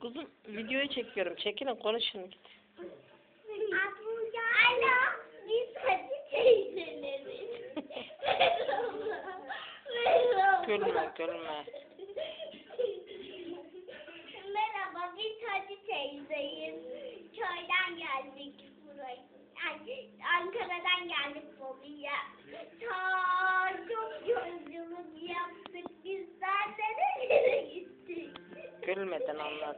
Kuzum videoyu çekiyorum. Çekilin konuşun. Alo, biz hadi teyzeleriz. Gülme gülme. Merhaba, biz Hacı teyzeyiz. Köyden geldik buraya. Ay, Ankara'dan geldik Gülmeden anlat.